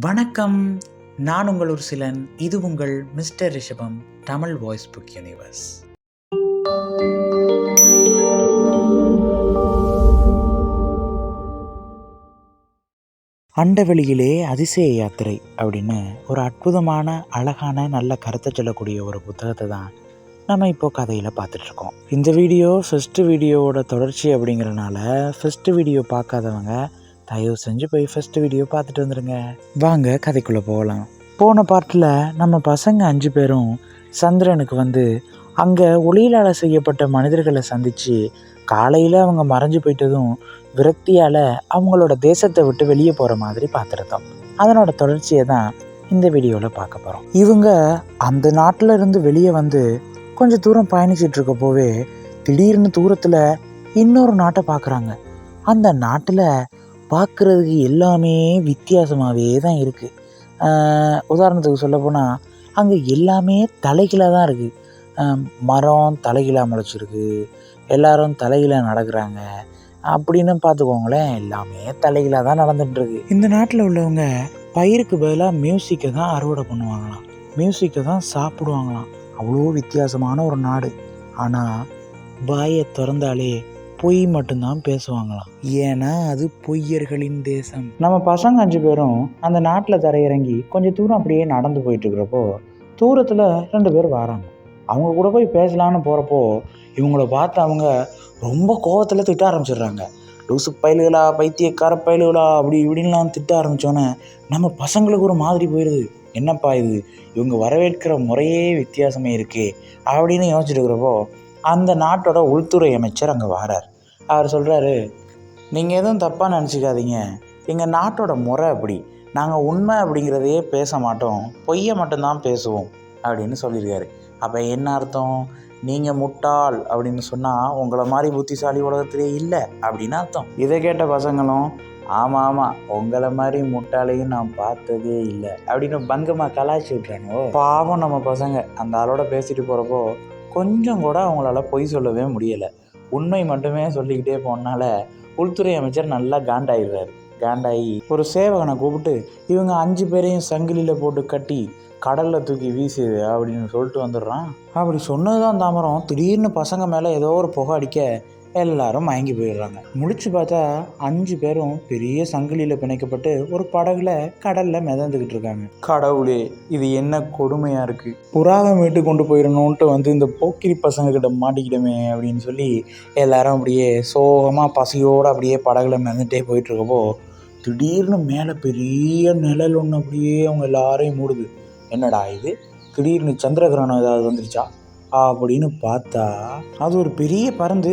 வணக்கம். நான் உங்கள் ஒரு சிலன் இது உங்கள் mister Rishabam Tamil voice book universe அண்டவெளியிலே அதிசய யாத்திரை அப்படின்னு ஒரு அற்புதமான அழகான நல்ல கருத்தை சொல்லக்கூடிய ஒரு புத்தகத்தை தான் நம்ம இப்போ கதையில் பார்த்துட்ருக்கோம். இந்த வீடியோ ஃபஸ்ட்டு வீடியோவோட தொடர்ச்சி அப்படிங்கிறனால ஃபஸ்ட்டு வீடியோ பார்க்காதவங்க தயவு செஞ்சு போய் ஃபஸ்ட்டு வீடியோ பார்த்துட்டு வந்துடுங்க வாங்க கதைக்குள்ளே போகலாம். போன பாட்டில் நம்ம பசங்க அஞ்சு பேரும் சந்திரனுக்கு வந்து அங்கே ஒளியிலால் செய்யப்பட்ட மனிதர்களை சந்தித்து காலையில் அவங்க மறைஞ்சு போயிட்டதும் விரக்தியால் அவங்களோட தேசத்தை விட்டு வெளியே போகிற மாதிரி பார்த்துருந்தோம். அதனோட தொடர்ச்சியை தான் இந்த வீடியோவில் பார்க்க போகிறோம் இவங்க அந்த நாட்டில் இருந்து வெளியே வந்து கொஞ்சம் தூரம் பயணிச்சிட்டு இருக்கப்போவே திடீர்னு தூரத்தில் இன்னொரு நாட்டை பார்க்குறாங்க. அந்த நாட்டில் பார்க்குறதுக்கு எல்லாமே வித்தியாசமாகவே தான் இருக்குது உதாரணத்துக்கு சொல்லப்போனால் அங்கே எல்லாமே தலைகீழாக தான் இருக்குது மரம் தலைகீழாக முளைச்சிருக்கு. எல்லாரும் தலைகீழாக நடக்கிறாங்க. அப்படின்னு பார்த்துக்கோங்களேன் எல்லாமே தலைகீழாக தான் நடந்துட்டுருக்கு. இந்த நாட்டில் உள்ளவங்க பயிருக்கு பதிலாக மியூசிக்கை தான் அறுவடை பண்ணுவாங்களாம். மியூசிக்கை தான் சாப்பிடுவாங்களாம். அவ்வளோ வித்தியாசமான ஒரு நாடு. ஆனால் வாயை திறந்தாலே பொய் மட்டும்தான் பேசுவாங்களாம். ஏன்னா அது பொய்யர்களின் தேசம். நம்ம பசங்க அஞ்சு பேரும் அந்த நாட்டில் தரையிறங்கி கொஞ்சம் தூரம் அப்படியே நடந்து போயிட்டு இருக்கிறப்போ தூரத்தில் ரெண்டு பேர் வராங்க. அவங்க கூட போய் பேசலான்னு போகிறப்போ இவங்கள பார்த்து அவங்க ரொம்ப கோவத்தில் திட்ட ஆரம்பிச்சிடுறாங்க. லூசு பயலுகளா பைத்தியக்கார பயலுகளா அப்படி இப்படின்லாம் திட்ட ஆரம்பித்தோன்னே நம்ம பசங்களுக்கு ஒரு மாதிரி போயிடுது என்னப்பா இது? இவங்க வரவேற்கிற முறையே வித்தியாசமே இருக்கே அப்படின்னு யோசிச்சுட்டு இருக்கிறப்போ அந்த நாட்டோட உள்துறை அமைச்சர் அங்கே வரார். அவர் சொல்கிறாரு நீங்கள் எதுவும் தப்பாக நினச்சிக்காதீங்க. எங்கள் நாட்டோட முறை அப்படி. நாங்கள் உண்மை அப்படிங்கிறதையே பேச மாட்டோம். பொய்யை மட்டும்தான் பேசுவோம். அப்படின்னு சொல்லியிருக்காரு. அப்போ என்ன அர்த்தம்? நீங்கள் முட்டாள் அப்படின்னு சொன்னால் உங்களை மாதிரி புத்திசாலி உலகத்திலே இல்லை அப்படின்னு அர்த்தம். இதை கேட்ட பசங்களும் ஆமாம் ஆமாம் உங்களை மாதிரி முட்டாளையும் நான் பார்த்ததே இல்லை அப்படின்னு பங்கமாக கலாய்ச்சி விட்றானோ பாவம் நம்ம பசங்க. அந்த ஆளோட பேசிட்டு போகிறப்போ கொஞ்சம் கூட அவங்களால பொய் சொல்லவே முடியலை. உண்மை மட்டுமே சொல்லிக்கிட்டே போனால உள்துறை அமைச்சர் நல்லா காண்டாயிடுறாரு. காண்டாயி ஒரு சேவகனை கூப்பிட்டு இவங்க அஞ்சு பேரையும் சங்கிலியில் போட்டு கட்டி கடலில் தூக்கி வீசுது அப்படின்னு சொல்லிட்டு வந்துடுறான். அப்படி சொன்னது தான் தாமரம். திடீர்னு பசங்க மேலே ஏதோ ஒரு புகை அடிக்க எல்லாரும் மயங்கி போயிடுறாங்க. முடிச்சு பார்த்தா அஞ்சு பேரும் பெரிய சங்கிலியில் பிணைக்கப்பட்டு ஒரு படகுல கடலில் மிதந்துக்கிட்டு இருக்காங்க. கடவுளே இது என்ன கொடுமையாக இருக்குது புறாவை மீட்டு கொண்டு போயிடணுன்ட்டு வந்து இந்த போக்கிரி பசங்க கிட்ட மாட்டிக்கிட்டோமே அப்படின்னு சொல்லி எல்லாரும் அப்படியே சோகமாக பசியோடு அப்படியே படகுல மிதந்துட்டே போயிட்டு இருக்கப்போ திடீர்னு மேலே பெரிய நிழல் ஒன்று அப்படியே அவங்க எல்லாரையும் மூடுது. என்னடா இது? திடீர்னு சந்திரகிரகணம் ஏதாவது வந்துருச்சா? அப்படின்னு பார்த்தா அது ஒரு பெரிய பருந்து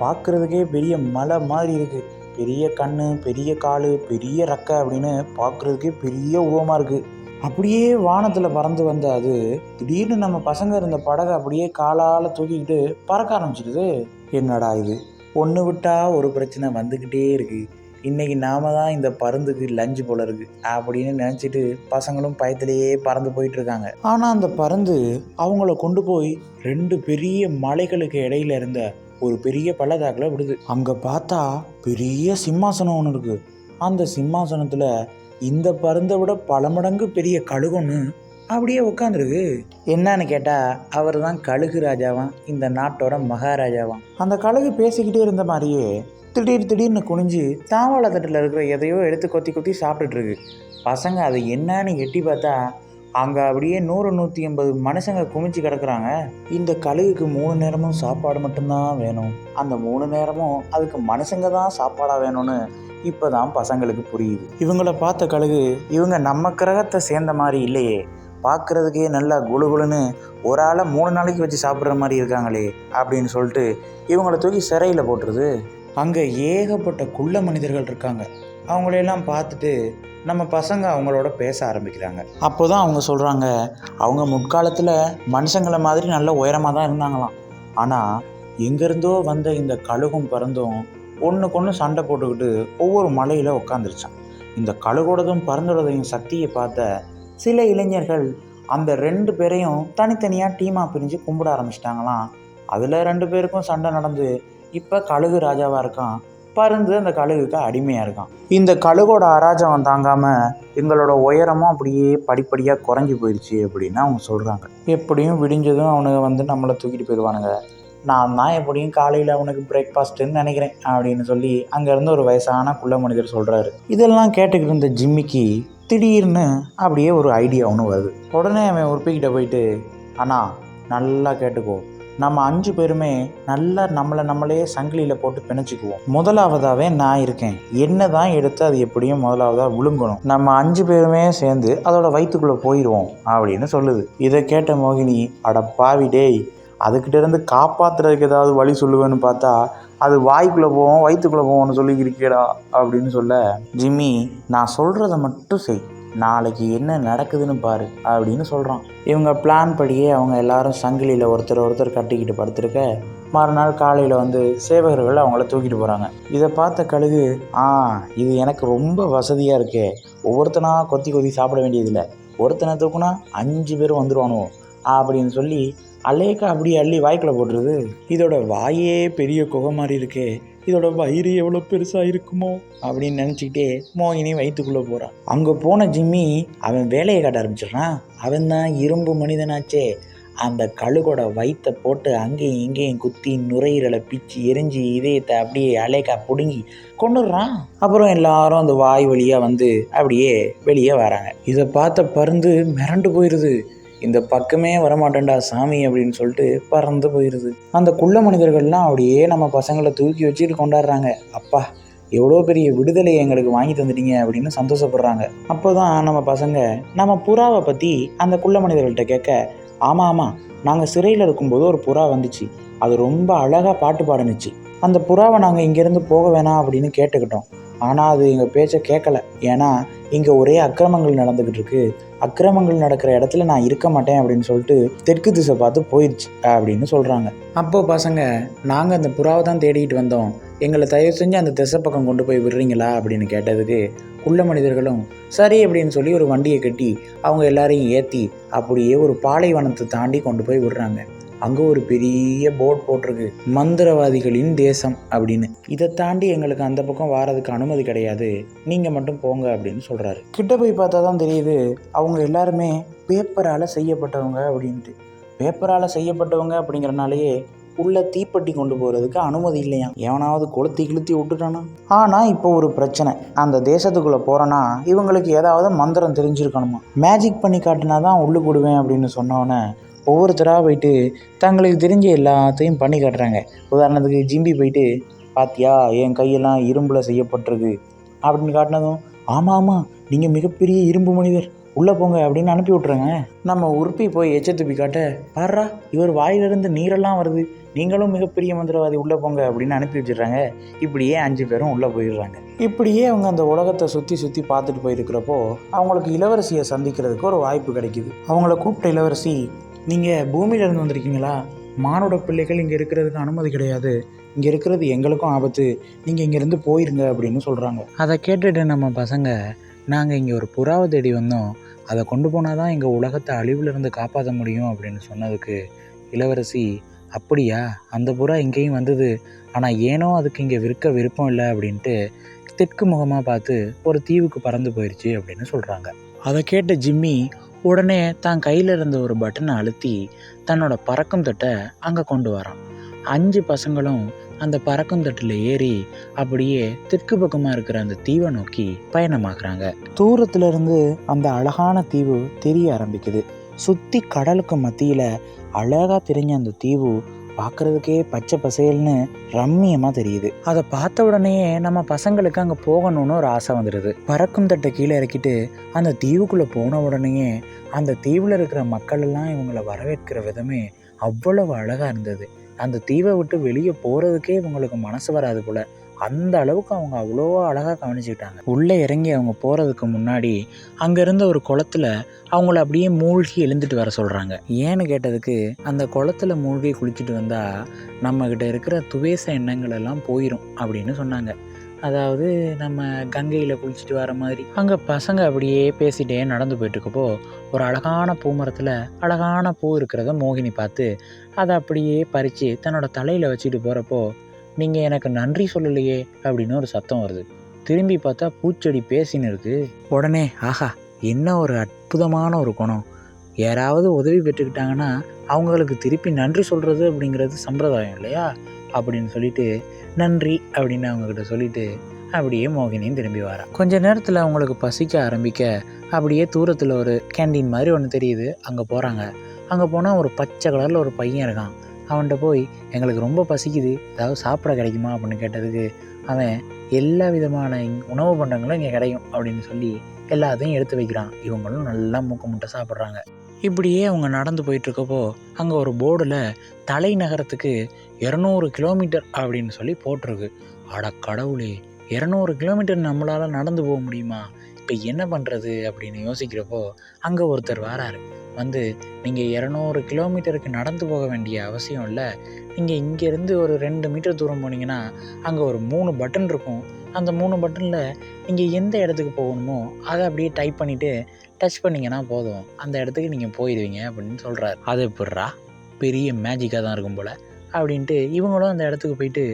பார்க்குறதுக்கே பெரிய மலை மாதிரி இருக்குது பெரிய கண் பெரிய கால் பெரிய ரக்கை அப்படின்னு பார்க்குறதுக்கே பெரிய உருவமாக இருக்குது அப்படியே வானத்தில் பறந்து வந்த அது திடீர்னு நம்ம பசங்க இருந்த படகை அப்படியே காலால் தூக்கிக்கிட்டு பறக்க ஆரம்பிச்சிடுது. என்னடா இது? ஒன்று விட்டால் ஒரு பிரச்சனை வந்துக்கிட்டே இருக்குது இன்றைக்கி நாம தான் இந்த பருந்துக்கு லஞ்சு போல இருக்குது அப்படின்னு நினச்சிட்டு பசங்களும் பயத்திலேயே பறந்து போயிட்டுருக்காங்க ஆனால் அந்த பருந்து அவங்கள கொண்டு போய் ரெண்டு பெரிய மலைகளுக்கு இடையில இருந்த ஒரு பெரிய பள்ளத்தாக்கில் விடுது அங்கே பார்த்தா பெரிய சிம்மாசனம் ஒன்று இருக்குது அந்த சிம்மாசனத்தில் இந்த பருந்தை விட பல மடங்கு பெரிய கழுகுன்னு அப்படியே உட்காந்துருக்கு என்னன்னு கேட்டால் அவர் தான் கழுகு ராஜாவான் இந்த நாட்டோட மகாராஜாவான் அந்த கழுகு பேசிக்கிட்டே இருந்த மாதிரியே திடீர் திடீர்னு குனிஞ்சு தாவாள தட்டில் இருக்கிற எதையோ எடுத்து கொத்தி கொத்தி சாப்பிட்டுட்டு இருக்கு. பசங்க அதை என்னன்னு எட்டி பார்த்தா அங்கே அப்படியே நூறு நூற்றி எண்பது மனுஷங்க குமிச்சு கிடக்குறாங்க. இந்த கழுகுக்கு மூணு நேரமும் சாப்பாடு மட்டும்தான் வேணும். அந்த மூணு நேரமும் அதுக்கு மனுஷங்க தான் சாப்பாடாக வேணும்னு இப்போ தான் பசங்களுக்கு புரியுது. இவங்கள பார்த்த கழுகு இவங்க நம்ம கிரகத்தை சேர்ந்த மாதிரி இல்லையே. பார்க்குறதுக்கே நல்லா குளு குளுன்னு ஒரு ஆளை மூணு நாளைக்கு வச்சு சாப்பிட்ற மாதிரி இருக்காங்களே அப்படின்னு சொல்லிட்டு இவங்கள தூக்கி சிறையில் போட்டுருது. அங்கே ஏகப்பட்ட குள்ள மனிதர்கள் இருக்காங்க. அவங்களையெல்லாம் பார்த்துட்டு நம்ம பசங்க அவங்களோட பேச ஆரம்பிக்கிறாங்க. அப்போ தான் அவங்க சொல்கிறாங்க அவங்க முற்காலத்தில் மனுஷங்களை மாதிரி நல்ல உயரமாக தான் இருந்தாங்களாம். ஆனால் எங்கேருந்தோ வந்த இந்த கழுகும் பறந்தும் ஒன்றுக்கு ஒன்று சண்டை போட்டுக்கிட்டு ஒவ்வொரு மலையில் உட்காந்துருச்சான் இந்த கழுகோடதும் பறந்தோடதையும் சக்தியை பார்த்த சில இளைஞர்கள் அந்த ரெண்டு பேரையும் தனித்தனியாக டீமாக பிரிஞ்சு கும்பிட ஆரம்பிச்சிட்டாங்களாம். அதில் ரெண்டு பேருக்கும் சண்டை நடந்து இப்போ கழுகு ராஜாவாக இருக்கான் பருந்து அந்த கழுகுக்கு அடிமையாக இருக்கான். இந்த கழுகோட அராஜகம் தாங்காமல் எங்களோட உயரமும் அப்படியே படிப்படியாக குறைஞ்சி போயிடுச்சு அப்படின்னு அவங்க சொல்கிறாங்க எப்படியும் விடிஞ்சதும் அவனுங்க வந்து நம்மளை தூக்கிட்டு போயிடுவானுங்க. நான் தான் எப்படியும் காலையில் அவனுக்கு பிரேக்ஃபாஸ்ட்டுன்னு நினைக்கிறேன் அப்படின்னு சொல்லி அங்கேருந்து ஒரு வயசான குள்ள மனிதர் சொல்கிறாரு இதெல்லாம் கேட்டுக்கிட்டு இருந்த ஜிம்மிக்கு திடீர்னு அப்படியே ஒரு ஐடியா ஒன்று வருது. உடனே அவன் உறுப்பிக்கிட்ட போயிட்டு அண்ணா நல்லா கேட்டுக்கோ. நம்ம அஞ்சு பேருமே நல்லா நம்மளை நம்மளே சங்கிலியில் போட்டு பிணைச்சிக்குவோம் முதலாவதாகவே நான் இருக்கேன். என்ன தான் எடுத்து அது எப்படியும் முதலாவதாக விழுங்கணும். நம்ம அஞ்சு பேருமே சேர்ந்து அதோட வயிற்றுக்குள்ளே போயிடுவோம் அப்படின்னு சொல்லுது. இதை கேட்ட மோகினி அட பாவி டேய் அதுக்கிட்ட இருந்து காப்பாத்துறதுக்கு ஏதாவது வழி சொல்லுவேன்னு பார்த்தா அது வாய்க்குள்ளே போவோம் வயிற்றுக்குள்ளே போவோம்னு சொல்லி இருக்கேடா அப்படின்னு சொல்ல ஜிம்மி நான் சொல்கிறத மட்டும் செய். நாளைக்கு என்ன நடக்குதுன்னு பாரு அப்படின்னு சொல்கிறான் இவங்க பிளான் படியே அவங்க எல்லாரும் சங்கிலியில் ஒருத்தர் ஒருத்தர் கட்டிக்கிட்டு படுத்துருக்க மறுநாள் காலையில் வந்து சேவகர்கள் அவங்கள தூக்கிட்டு போகிறாங்க இதை பார்த்த கழுகு ஆ இது எனக்கு ரொம்ப வசதியாக இருக்கே. ஒவ்வொருத்தனா கொத்தி கொத்தி சாப்பிட வேண்டியதில்லை. ஒருத்தனை தூக்குனா அஞ்சு பேர் வந்துடுவானோ அப்படின்னு சொல்லி அலேக்கா அப்படியே அள்ளி வாய்க்குள்ள போட்டுருது. இதோட வாயே பெரிய குகை மாதிரி இருக்கே. இதோட வயிறு எவ்வளோ பெருசாக இருக்குமோ? அப்படின்னு நினச்சிக்கிட்டே மோகினி வயிற்றுக்குள்ளே போகிறான் அங்கே போன ஜிம்மி அவன் வேலையை காட்ட ஆரம்பிச்சிடுறான். அவன் தான் இரும்பு மனிதனாச்சே. அந்த கழுகோட வயிற்றை போட்டு அங்கேயும் இங்கேயும் குத்தி நுரையீரலை பிச்சு எரிஞ்சு இதயத்தை அப்படியே அலைக்கா பிடுங்கி கொண்டுடுறான். அப்புறம் எல்லாரும் அந்த வாய் வழியாக வந்து அப்படியே வெளியே வராங்க. இதை பார்த்த பருந்து மிரண்டு போயிடுது இந்த பக்கமே வரமாட்டேன்டா சாமி அப்படின்னு சொல்லிட்டு பறந்து போயிடுது அந்த குள்ள மனிதர்கள்லாம் அப்படியே நம்ம பசங்களை தூக்கி வச்சுட்டு கொண்டாடுறாங்க. அப்பா எவ்வளோ பெரிய விடுதலை எங்களுக்கு வாங்கி தந்துட்டீங்க அப்படின்னு சந்தோஷப்படுறாங்க. அப்போ தான் நம்ம பசங்க நம்ம புறாவை பற்றி அந்த குள்ள மனிதர்கள்ட்ட கேட்க ஆமாம் ஆமாம் நாங்கள் சிறையில் இருக்கும்போது ஒரு புறா வந்துச்சு. அது ரொம்ப அழகாக பாட்டு பாடுனுச்சு. அந்த புறாவை நாங்கள் இங்கேருந்து போக வேணாம் அப்படின்னு கேட்டுக்கிட்டோம். ஆனால் அது எங்கள் பேச்சை கேட்கல ஏன்னா இங்கே ஒரே அக்கிரமங்கள் நடந்துக்கிட்டு இருக்கு அக்கிரமங்கள் நடக்கிற இடத்துல நான் இருக்க மாட்டேன் அப்படின்னு சொல்லிட்டு தெற்கு திசை பார்த்து போயிடுச்சு அப்படின்னு சொல்கிறாங்க அப்போது பசங்க நாங்கள் அந்த புறாவை தான் தேடிட்டு வந்தோம். எங்களை தயவு செஞ்சு அந்த திசை பக்கம் கொண்டு போய் விடுறீங்களா? அப்படின்னு கேட்டதுக்கு குள்ள மனிதர்களும் சரி அப்படின்னு சொல்லி ஒரு வண்டியை கட்டி அவங்க எல்லாரையும் ஏற்றி அப்படியே ஒரு பாலைவனத்தை தாண்டி கொண்டு போய் விடுறாங்க. அங்கே ஒரு பெரிய போர்ட் போட்டிருக்கு. மந்திரவாதிகளின் தேசம் அப்படின்னு. இதை தாண்டி எங்களுக்கு அந்த பக்கம் வாரதுக்கு அனுமதி கிடையாது. நீங்கள் மட்டும் போங்க அப்படின்னு சொல்கிறாரு கிட்ட போய் பார்த்தா தான் தெரியுது அவங்க எல்லாருமே பேப்பரால் செய்யப்பட்டவங்க அப்படின்ட்டு. பேப்பரால் செய்யப்பட்டவங்க அப்படிங்கிறனாலேயே உள்ள தீப்பெட்டி கொண்டு போகிறதுக்கு அனுமதி இல்லையா எவனாவது கொளுத்தி கிளுத்தி விட்டுட்டானா? ஆனால் இப்போ ஒரு பிரச்சனை. அந்த தேசத்துக்குள்ளே போகிறேன்னா இவங்களுக்கு ஏதாவது மந்திரம் தெரிஞ்சிருக்கணுமா? மேஜிக் பண்ணி காட்டினா தான் உள்ளுக்கு விடுவேன் அப்படின்னு சொன்னோன்னே ஒவ்வொருத்தராக போயிட்டு தங்களுக்கு தெரிஞ்ச எல்லாத்தையும் பண்ணி காட்டுறாங்க. உதாரணத்துக்கு ஜிம்பி போயிட்டு பாத்தியா என் கையெல்லாம் இரும்பில் செய்யப்பட்டிருக்கு. அப்படின்னு காட்டினதும் ஆமாம் ஆமாம் நீங்கள் மிகப்பெரிய இரும்பு மனிதர். உள்ளே போங்க அப்படின்னு அனுப்பி விட்ருங்க நம்ம உருப்பி போய் எச்ச துப்பி காட்ட பாடுறா இவர் வாயிலிருந்து நீரெல்லாம் வருது. நீங்களும் மிகப்பெரிய மந்திரவாதி உள்ளே போங்க அப்படின்னு அனுப்பி வச்சிடுறாங்க. இப்படியே அஞ்சு பேரும் உள்ளே போயிடுறாங்க. இப்படியே அவங்க அந்த உலகத்தை சுற்றி சுற்றி பார்த்துட்டு போயிருக்கிறப்போ அவங்களுக்கு இளவரசியை சந்திக்கிறதுக்கு ஒரு வாய்ப்பு கிடைக்குது. அவங்கள கூப்பிட்ட இளவரசி நீங்கள் பூமியிலேருந்து வந்திருக்கீங்களா? மானோட பிள்ளைகள் இங்கே இருக்கிறதுக்கு அனுமதி கிடையாது. இங்கே இருக்கிறது எங்களுக்கும் ஆபத்து. நீங்கள் இங்கேருந்து போயிருங்க அப்படின்னு சொல்கிறாங்க அதை கேட்டுட்டு நம்ம பசங்க நாங்கள் இங்கே ஒரு புறாவை தேடி வந்தோம். அதை கொண்டு போனால் தான் எங்கள் உலகத்தை அழிவிலிருந்து காப்பாற்ற முடியும் அப்படின்னு சொன்னதுக்கு இளவரசி அப்படியா? அந்த புறா இங்கேயும் வந்தது. ஆனால் ஏனோ அதுக்கு இங்கே விற்க விருப்பம் இல்லை அப்படின்ட்டு தெற்கு முகமாக பார்த்து ஒரு தீவுக்கு பறந்து போயிடுச்சு அப்படின்னு சொல்கிறாங்க அதை கேட்ட ஜிம்மி உடனே தான் கையில் இருந்த ஒரு பட்டனை அழுத்தி தன்னோட பறக்கும் தட்டை அங்கே கொண்டு வரான். அஞ்சு பசங்களும் அந்த பறக்கும் தட்டில் ஏறி அப்படியே தெற்கு பக்கமாக இருக்கிற அந்த தீவை நோக்கி பயணமாக்குறாங்க தூரத்துலேருந்து அந்த அழகான தீவு தெரிய ஆரம்பிக்குது. சுற்றி கடலுக்கு மத்தியில் அழகாக தெரிஞ்ச அந்த தீவு பார்க்குறதுக்கே பச்சை பசேல்னு ரம்மியமாக தெரியுது. அதை பார்த்த உடனேயே நம்ம பசங்களுக்கு அங்கே போகணும்னு ஒரு ஆசை வந்துடுது பறக்கும் தட்டை கீழே இறக்கிட்டு அந்த தீவுக்குள்ளே போன உடனேயே அந்த தீவில் இருக்கிற மக்கள் எல்லாம் இவங்களை வரவேற்கிற விதமே அவ்வளவு அழகாக இருந்தது. அந்த தீவை விட்டு வெளியே போகிறதுக்கே இவங்களுக்கு மனசு வராது போல. அந்த அளவுக்கு அவங்க அவ்வளோ அழகாக கவனிச்சுக்கிட்டாங்க. உள்ளே இறங்கி அவங்க போகிறதுக்கு முன்னாடி அங்கே இருந்த ஒரு குளத்துல அவங்கள அப்படியே மூழ்கி எழுந்துட்டு வர சொல்கிறாங்க ஏன்னு கேட்டதுக்கு அந்த குளத்துல மூழ்கி குளிச்சுட்டு வந்தால் நம்மக்கிட்ட இருக்கிற துவேச எண்ணங்கள் எல்லாம் போயிடும் அப்படின்னு சொன்னாங்க. அதாவது நம்ம கங்கையில் குளிச்சுட்டு வர மாதிரி. அங்கே பசங்க அப்படியே பேசிகிட்டே நடந்து போயிட்டுருக்கப்போ ஒரு அழகான பூமரத்தில் அழகான பூ இருக்கிறத மோகினி பார்த்து அதை அப்படியே பறித்து தன்னோட தலையில் வச்சுட்டு போகிறப்போ நீங்கள் எனக்கு நன்றி சொல்லலையே அப்படின்னு ஒரு சத்தம் வருது. திரும்பி பார்த்தா பூச்செடி பேசின்னு இருக்கு. உடனே ஆஹா என்ன ஒரு அற்புதமான ஒரு குணம். யாராவது உதவி பெற்றுக்கிட்டாங்கன்னா அவங்களுக்கு திருப்பி நன்றி சொல்கிறது அப்படிங்கிறது சம்பிரதாயம் இல்லையா? அப்படின்னு சொல்லிட்டு நன்றி அப்படின்னு அவங்கக்கிட்ட சொல்லிட்டு அப்படியே மோகினியும் திரும்பி வரா. கொஞ்ச நேரத்தில் அவங்களுக்கு பசிக்க ஆரம்பிக்க அப்படியே தூரத்தில் ஒரு கேண்டீன் மாதிரி ஒன்று தெரியுது. அங்கே போகிறாங்க அங்கே போனால் ஒரு பச்சை கலரில் ஒரு பையன் இருக்கான். அவன்கிட்ட போய் எங்களுக்கு ரொம்ப பசிக்குது. ஏதாவது சாப்பிட கிடைக்குமா? அப்படின்னு கேட்டதுக்கு அவன் எல்லா விதமான உணவு பண்டங்களும் இங்கே கிடைக்கும் அப்படின்னு சொல்லி எல்லாத்தையும் எடுத்து வைக்கிறான். இவங்களும் நல்லா மூக்க முட்டை சாப்பிட்றாங்க. இப்படியே அவங்க நடந்து போயிட்டுருக்கப்போ அங்கே ஒரு போர்டில் தலைநகரத்துக்கு இரநூறு கிலோமீட்டர் அப்படின்னு சொல்லி போட்டிருக்கு. அட கடவுளே இரநூறு கிலோமீட்டர் நம்மளால் நடந்து போக முடியுமா? இப்போ என்ன பண்ணுறது அப்படின்னு யோசிக்கிறப்போ அங்கே ஒருத்தர் வராரு. வந்து நீங்கள் இரநூறு கிலோமீட்டருக்கு நடந்து போக வேண்டிய அவசியம் இல்லை. நீங்கள் இங்கேருந்து ஒரு ரெண்டு மீட்டர் தூரம் போனீங்கன்னா அங்கே ஒரு மூணு பட்டன் இருக்கும். அந்த மூணு பட்டனில் நீங்கள் எந்த இடத்துக்கு போகணுமோ அதை அப்படியே டைப் பண்ணிவிட்டு டச் பண்ணிங்கன்னா போதும். அந்த இடத்துக்கு நீங்கள் போயிடுவீங்க அப்படின்னு சொல்கிறாரு அது எப்பட்றா பெரிய மேஜிக்காக தான் இருக்கும் போல். அப்படின்ட்டு இவங்களும் அந்த இடத்துக்கு போயிட்டு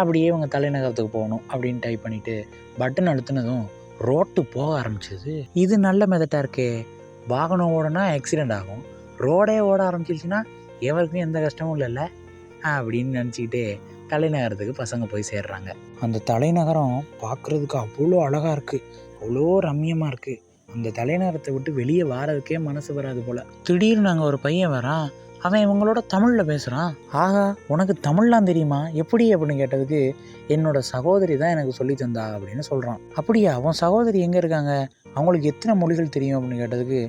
அப்படியே இவங்க தலைநகரத்துக்கு போகணும் அப்படின்னு டைப் பண்ணிவிட்டு பட்டன் அழுத்தினதும் ரோட்டு போக ஆரம்பிச்சது. இது நல்ல மெதட்டாக இருக்கே. வாகனம் ஓடனா ஆக்சிடெண்ட் ஆகும். ரோடே ஓட ஆரம்பிச்சிருச்சுன்னா எவருக்குமே எந்த கஷ்டமும் இல்லைல்ல? அப்படின்னு நினச்சிக்கிட்டே தலைநகரத்துக்கு பசங்க போய் சேர்றாங்க. அந்த தலைநகரம் பார்க்குறதுக்கு அவ்வளோ அழகாக இருக்குது அவ்வளோ ரம்மியமாக இருக்குது அந்த தலைநகரத்தை விட்டு வெளியே வாரதுக்கே மனசு வராது போல். திடீர்னு நாங்கள் ஒரு பையன் வரான். அவன் இவங்களோட தமிழில் பேசுகிறான் ஆகா உனக்கு தமிழ்லாம் தெரியுமா? எப்படி அப்படின்னு கேட்டதுக்கு என்னோட சகோதரி தான் எனக்கு சொல்லி தந்தா அப்படின்னு சொல்கிறான் அப்படியா? அவன் சகோதரி எங்கே இருக்காங்க? அவங்களுக்கு எத்தனை மொழிகள் தெரியும் அப்படின்னு கேட்டதுக்கு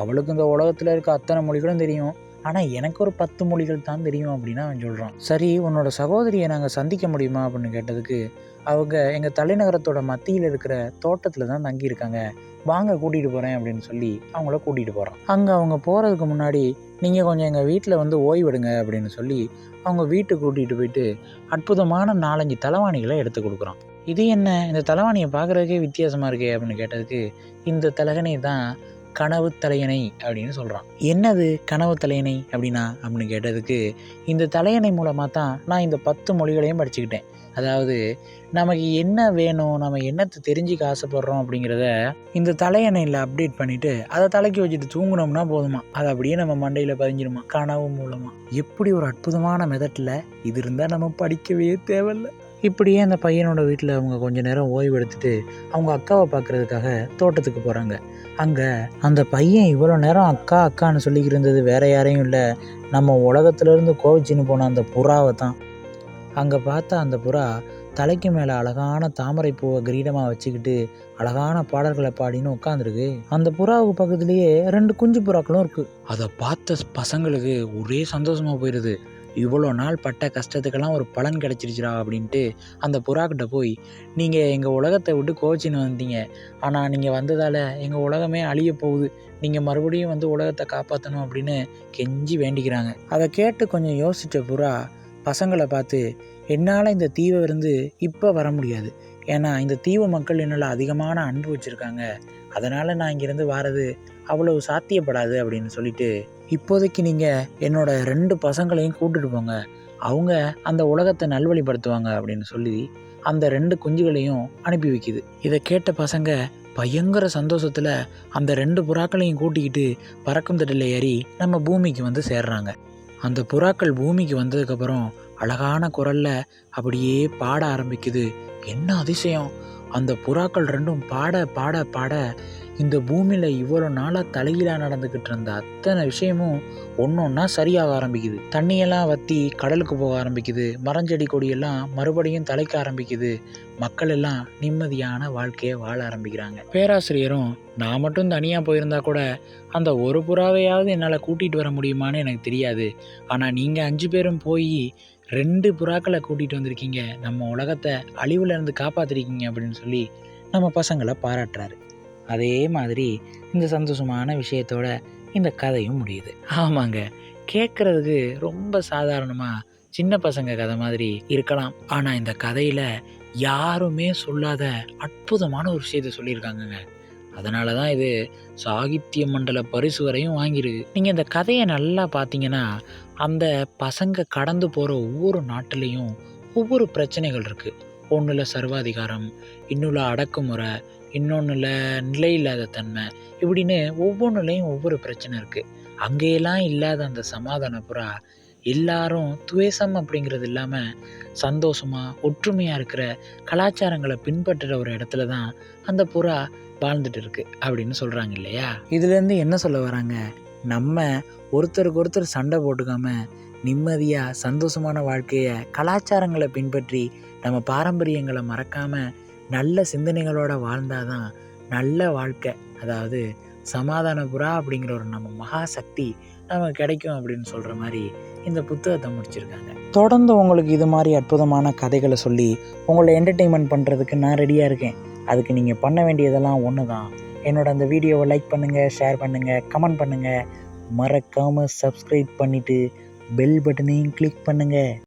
அவளுக்கு இந்த உலகத்தில் இருக்க அத்தனை மொழிகளும் தெரியும். ஆனால் எனக்கு ஒரு பத்து மொழிகள் தான் தெரியும் அப்படின்னு அவன் சொல்கிறான் சரி உன்னோட சகோதரியை நாங்கள் சந்திக்க முடியுமா அப்படின்னு கேட்டதுக்கு அவங்க எங்கள் தலைநகரத்தோட மத்தியில் இருக்கிற தோட்டத்தில் தான் தங்கியிருக்காங்க. வாங்க கூட்டிகிட்டு போகிறேன் அப்படின்னு சொல்லி அவங்கள கூட்டிகிட்டு போகிறான் அங்கே அவங்க போகிறதுக்கு முன்னாடி நீங்கள் கொஞ்சம் எங்கள் வீட்டில் வந்து ஓய்வெடுங்க அப்படின்னு சொல்லி அவங்க வீட்டுக்கு கூட்டிகிட்டு போயிட்டு அற்புதமான நாலஞ்சு தலைவாணிகளை எடுத்து கொடுக்குறோம் இது என்ன? இந்த தலைவாணியை பார்க்குறதுக்கே வித்தியாசமாக இருக்கே அப்படின்னு கேட்டதுக்கு இந்த தலைகணை தான் கனவு தலையணை அப்படின்னு சொல்கிறான் என்னது கனவு தலையணை அப்படின்னா? அப்படின்னு கேட்டதுக்கு இந்த தலையணை மூலமாக தான் நான் இந்த பத்து மொழிகளையும் படிச்சுக்கிட்டேன். அதாவது நமக்கு என்ன வேணும் நம்ம என்னத்தை தெரிஞ்சுக்க ஆசைப்படுறோம் அப்படிங்கிறத இந்த தலையணையில் அப்டேட் பண்ணிவிட்டு அதை தலைக்கு வச்சுட்டு தூங்குனோம்னா போதுமா? அது அப்படியே நம்ம மண்டையில் பதிஞ்சிருமா? கனவு மூலமாக எப்படி ஒரு அற்புதமான மெதட்டில் இது இருந்தால் நம்ம படிக்கவே தேவையில்ல. இப்படியே அந்த பையனோட வீட்டில் அவங்க கொஞ்ச நேரம் ஓய்வு எடுத்துட்டு அவங்க அக்காவை பார்க்குறதுக்காக தோட்டத்துக்கு போகிறாங்க அங்கே அந்த பையன் இவ்வளோ நேரம் அக்கா அக்கான்னு சொல்லிக்கிட்டு இருந்தது வேற யாரையும் இல்லை. நம்ம உலகத்துலேருந்து கோவிச்சின்னு போன அந்த புறாவை தான். அங்கே பார்த்தா அந்த புறா தலைக்கு மேலே அழகான தாமரை பூவை கிரீடமாக வச்சுக்கிட்டு அழகான பாடல்களை பாடின்னு உட்காந்துருக்கு அந்த புறாவுக்கு பக்கத்துலேயே ரெண்டு குஞ்சு புறாக்களும் இருக்குது அதை பார்த்த பசங்களுக்கு ஒரே சந்தோஷமாக போயிடுது இவ்வளோ நாள் பட்ட கஷ்டத்துக்கெல்லாம் ஒரு பலன் கிடச்சிருச்சுடா அப்படின்ட்டு அந்த புறாக்கிட்ட போய் நீங்கள் எங்கள் உலகத்தை விட்டு கோச்சின்னு வந்தீங்க. ஆனால் நீங்கள் வந்ததால் எங்கள் உலகமே அழிய போகுது. நீங்கள் மறுபடியும் வந்து உலகத்தை காப்பாற்றணும் அப்படின்னு கெஞ்சி வேண்டிக்கிறாங்க. அதை கேட்டு கொஞ்சம் யோசித்த புறா பசங்களை பார்த்து என்னால் இந்த தீவை இருந்து இப்போ வர முடியாது. ஏன்னா இந்த தீவு மக்கள் என்னால் அதிகமான அன்பு வச்சுருக்காங்க. அதனால் நான் இங்கேருந்து வாரது அவ்வளவு சாத்தியப்படாது அப்படின்னு சொல்லிட்டு இப்போதைக்கு நீங்கள் என்னோட ரெண்டு பசங்களையும் கூட்டுட்டு போங்க. அவங்க அந்த உலகத்தை நல்வழிப்படுத்துவாங்க அப்படின்னு சொல்லி அந்த ரெண்டு குஞ்சுகளையும் அனுப்பி வைக்குது. இதை கேட்ட பசங்க பயங்கர சந்தோஷத்தில் அந்த ரெண்டு புறாக்களையும் கூட்டிக்கிட்டு பறக்கும் தட்டில் ஏறி நம்ம பூமிக்கு வந்து சேர்றாங்க. அந்த புறாக்கள் பூமிக்கு வந்ததுக்கப்புறம் அழகான குரலில் அப்படியே பாட ஆரம்பிக்குது. என்ன அதிசயம்! அந்த புறாக்கள் ரெண்டும் பாட பாட பாட இந்த பூமியில் இவ்வளோ நாளாக தலைகீழாக நடந்துக்கிட்டு இருந்த அத்தனை விஷயமும் ஒன்று ஒன்றா சரியாக ஆரம்பிக்குது. தண்ணியெல்லாம் வற்றி கடலுக்கு போக ஆரம்பிக்குது. மரஞ்செடி கொடியெல்லாம் மறுபடியும் தலைக்க ஆரம்பிக்குது. மக்கள் எல்லாம் நிம்மதியான வாழ்க்கையை வாழ ஆரம்பிக்கிறாங்க. பேராசிரியரும் நான் மட்டும் தனியாக போயிருந்தா கூட அந்த ஒரு புறாவையாவது என்னால் கூட்டிகிட்டு வர முடியுமான்னு எனக்கு தெரியாது. ஆனால் நீங்கள் அஞ்சு பேரும் போய் ரெண்டு புறாக்களை கூட்டிகிட்டு வந்திருக்கீங்க. நம்ம உலகத்தை அழிவுலேருந்து காப்பாற்றிருக்கீங்க அப்படின்னு சொல்லி நம்ம பசங்களை பாராட்டுறாரு. அதே மாதிரி இந்த சந்தோஷமான விஷயத்தோட இந்த கதையும் முடியுது. ஆமாங்க. கேட்குறதுக்கு ரொம்ப சாதாரணமாக சின்ன பசங்க கதை மாதிரி இருக்கலாம். ஆனால் இந்த கதையில் யாருமே சொல்லாத அற்புதமான ஒரு விஷயத்தை சொல்லியிருக்காங்கங்க. அதனால தான் இது சாகித்ய மண்டல பரிசு வரையும் வாங்கியிருக்கு. நீங்கள் இந்த கதையை நல்லா பார்த்தீங்கன்னா அந்த பசங்க கடந்து போகிற ஒவ்வொரு நாட்டிலையும் ஒவ்வொரு பிரச்சனைகள் இருக்குது ஒன்றில் சர்வாதிகாரம் இன்னொன்று அடக்குமுறை இன்னொன்றில் நிலையில்லாத தன்மை இப்படின்னு ஒவ்வொன்றுலேயும் ஒவ்வொரு பிரச்சனை இருக்குது அங்கேயெல்லாம் இல்லாத அந்த சமாதான புறா எல்லாரும் துவேஷம் அப்படிங்கிறது இல்லாமல் சந்தோஷமாக ஒற்றுமையாக இருக்கிற கலாச்சாரங்களை பின்பற்றுற ஒரு இடத்துல தான் அந்த புறா வாழ்ந்துட்டு இருக்கு அப்படின்னு சொல்கிறாங்க இல்லையா? இதுலேருந்து என்ன சொல்ல வராங்க? நம்ம ஒருத்தருக்கு ஒருத்தர் சண்டை போட்டுக்காம நிம்மதியாக சந்தோஷமான வாழ்க்கையை கலாச்சாரங்களை பின்பற்றி நம்ம பாரம்பரியங்களை மறக்காமல் நல்ல சிந்தனைகளோடு வாழ்ந்தால் தான் நல்ல வாழ்க்கை. அதாவது சமாதான புறா அப்படிங்கிற ஒரு நம்ம மகா சக்தி நமக்கு கிடைக்கும் அப்படின்னு சொல்கிற மாதிரி இந்த புத்தகத்தை முடிச்சிருக்காங்க. தொடர்ந்து உங்களுக்கு இது மாதிரி அற்புதமான கதைகளை சொல்லி உங்களை என்டர்டெயின்மெண்ட் பண்ணுறதுக்கு நான் ரெடியாக இருக்கேன். அதுக்கு நீங்கள் பண்ண வேண்டியதெல்லாம் ஒன்று தான் என்னோட அந்த வீடியோவை லைக் பண்ணுங்கள் ஷேர் பண்ணுங்கள் கமெண்ட் பண்ணுங்கள் மறக்காமல் சப்ஸ்கிரைப் பண்ணிவிட்டு பெல் பட்டனையும் கிளிக் பண்ணுங்கள்